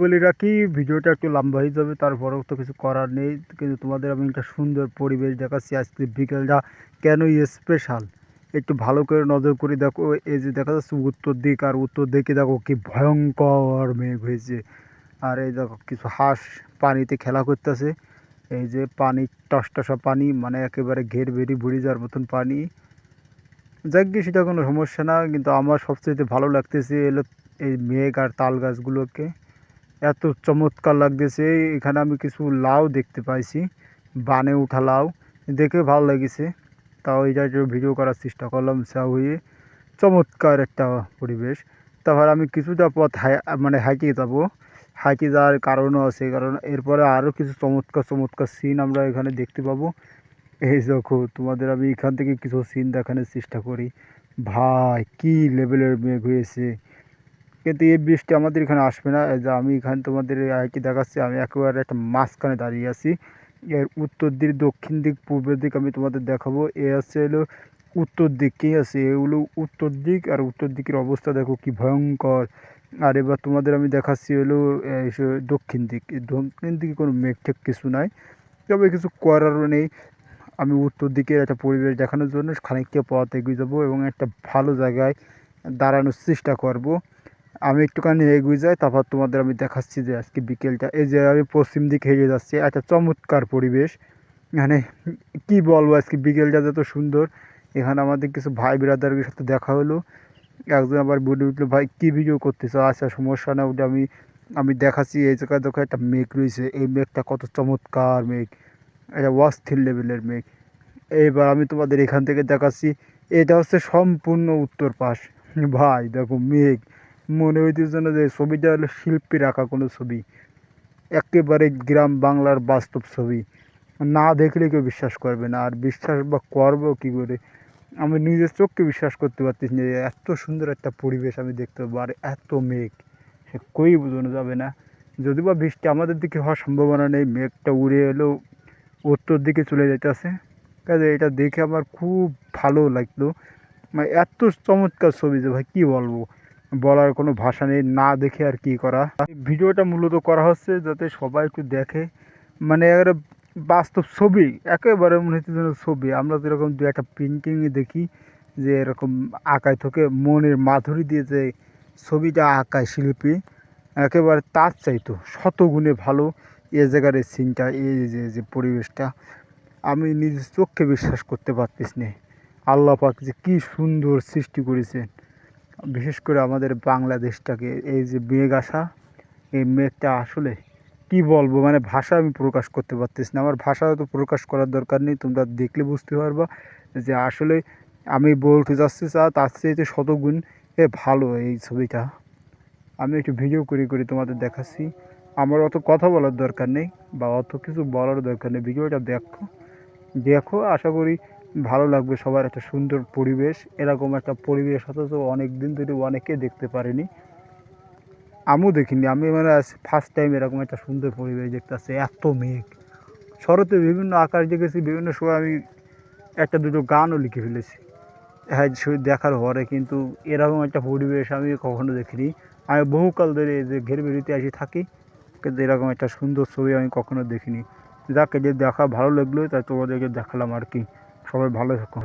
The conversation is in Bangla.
বলে রাখি, ভিডিওটা একটু লম্বা হয়ে যাবে, তারপরেও তো কিছু করার নেই। কিন্তু তোমাদের আমি একটা সুন্দর পরিবেশ দেখাচ্ছি, আজকে বিকেলটা কেন স্পেশাল একটু ভালো করে নজর করে দেখো, এই যে দেখা যাচ্ছে উত্তর দিক আর উত্তর দিকে দেখো কি ভয়ঙ্কর মেঘ হয়েছে। আর এই দেখো কিছু হাঁস পানিতে খেলা করতেছে। এই যে পানি, টসটসা পানি মানে একেবারে ঘের বেরি বুড়ি যাওয়ার মতন পানি। যাক গিয়ে সেটা কোনো সমস্যা না, কিন্তু আমার সবচেয়ে ভালো লাগতেছে এলো এই মেঘ আর তাল গাছগুলোকে। এত চমৎকার লাগতেছে। এখানে আমি কিছু লাউ দেখতে পাইছি, বানে উঠা লাউ। দেখে ভালো লেগেছে। তাও এটা একটু ভিডিও করার চেষ্টা করলাম হয়ে। চমৎকার একটা পরিবেশ। তারপর আমি কিছুটা পথ মানে হাইকে যাব। হাইকে যাওয়ার কারণও আছে, কারণ এরপরে আরও কিছু চমৎকার চমৎকার সিন আমরা এখানে দেখতে পাবো। এই দেখো, তোমাদের আমি এখান থেকে কিছু সিন দেখানোর চেষ্টা করি। ভাই, কি লেভেলের মেঘ হয়েছে। কিন্তু এই বৃষ্টি আমাদের এখানে আসবে না। যে আমি এখানে তোমাদের আইটি দেখাচ্ছি, আমি একেবারে একটা মাঝখানে দাঁড়িয়ে আছি। এর উত্তর দিক, দক্ষিণ দিক, পূর্বের দিক আমি তোমাদের দেখাবো। এ আছে হলো উত্তর দিক কী আছে? এগুলো উত্তর দিক আর উত্তর দিকের অবস্থা দেখো কি ভয়ঙ্কর। আর এবার তোমাদের আমি দেখাচ্ছি হলো দক্ষিণ দিক। দক্ষিণ দিকে কোনো মেঘ ঠেক কিছু নাই, তবে কিছু করারও নেই। আমি উত্তর দিকে একটা পরিবেশ দেখানোর জন্য খানিকটা পথ এগিয়ে যাব এবং একটা ভালো জায়গায় দাঁড়ানোর চেষ্টা করব। আমি একটুখানি এগিয়ে যাই, তারপর তোমাদের আমি দেখাচ্ছি যে আজকে বিকেলটা। এই যে আমি পশ্চিম দিকে হেগে যাচ্ছি, একটা চমৎকার পরিবেশ। মানে কি বলব, আজকে বিকেলটা যত সুন্দর। এখানে আমাদের কিছু ভাই ব্রাদারের সাথে দেখা হলো। একজন আবার বলে উঠল, ভাই, কী ভিডিও করতেছো? আচ্ছা সমস্যা না, ওটা আমি আমি দেখাচ্ছি। এই জায়গায় দেখো একটা মেঘ রয়েছে। এই মেঘটা কত চমৎকার মেঘ। এটা অস্থির লেভেলের মেঘ। এবার আমি তোমাদের এখান থেকে দেখাচ্ছি। এটা হচ্ছে সম্পূর্ণ উত্তর পাশ। ভাই, দেখো মেঘ। মনে হইতেছে যেন যে ছবিটা হলো শিল্পীর আঁকা কোনো ছবি। একেবারে গ্রাম বাংলার বাস্তব ছবি। না দেখলে কেউ বিশ্বাস করবে না। আর বিশ্বাস বা করব কী করে? আমি নিজের চোখকে বিশ্বাস করতে পারতেছি না যে এত সুন্দর একটা পরিবেশ আমি দেখতে পাবো আর এত মেঘ। সে কই বোঝানো যাবে না? যদি বা বৃষ্টি আমাদের দিকে হওয়ার সম্ভাবনা নেই, মেঘটা উড়ে এলেও উত্তর দিকে চলে যাইতেছে। কাজে এটা দেখে আমার খুব ভালো লাগল। মানে এত চমৎকার ছবি যে ভাই কী বলব? বলার কোনো ভাষা নেই, না দেখে আর কি করা। ভিডিওটা মূলত করা হচ্ছে যাতে সবাই একটু দেখে। মানে একটা বাস্তব ছবি, একেবারে মনে হচ্ছে যেন ছবি। আমরা যেরকম দু একটা পেন্টিংয়ে দেখি যে এরকম আঁকায় থেকে, মনের মাধুরী দিয়ে যে ছবিটা আঁকায় শিল্পী, একেবারে তার চাইতো, শতগুণে ভালো। এ জায়গার এই সিনটা এই যে যে পরিবেশটা, আমি নিজের চোখকে বিশ্বাস করতে পারতিস না। আল্লাহ পাক যে কী সুন্দর সৃষ্টি করেছেন। বিশেষ করে আমাদের বাংলাদেশটাকে, এই যে মেঘ আসা এই মেঘটা আসলে কি বলব? মানে ভাষা আমি প্রকাশ করতে পারতেছি না। আমার ভাষা তো প্রকাশ করার দরকার নেই, তোমরা দেখলে বুঝতে পারবা যে আসলে আমি বলতে যাচ্ছি চা তার চেয়ে শতগুণ এ ভালো এই ছবিটা। আমি একটু ভিডিও করে করে তোমাদের দেখাচ্ছি। আমার অত কথা বলার দরকার নেই বা অত কিছু বলার দরকার নেই। ভিডিওটা দেখো। দেখো, আশা করি ভালো লাগবে, সবার একটা সুন্দর পরিবেশ। এরকম একটা পরিবেশ, অথচ অনেক দিন ধরে অনেকে দেখতে পারেনি। আমিও দেখিনি, আমি মানে ফার্স্ট টাইম এরকম একটা সুন্দর পরিবেশ দেখতে আসছে এত মেঘ। শরতে বিভিন্ন আকাশ দেখেছি, বিভিন্ন সময় আমি একটা দুটো গানও লিখে ফেলেছি। হ্যাঁ দেখার পরে কিন্তু এরকম একটা পরিবেশ আমি কখনো দেখিনি। আমি বহুকাল ধরে যে ঘের বেরিতে আসি থাকি, কিন্তু এরকম একটা সুন্দর ছবি আমি কখনো দেখিনি। যাকে যে দেখা ভালো লাগল, তাই তোমাদেরকে দেখালাম আর কি। সবাই ভালো থাকো।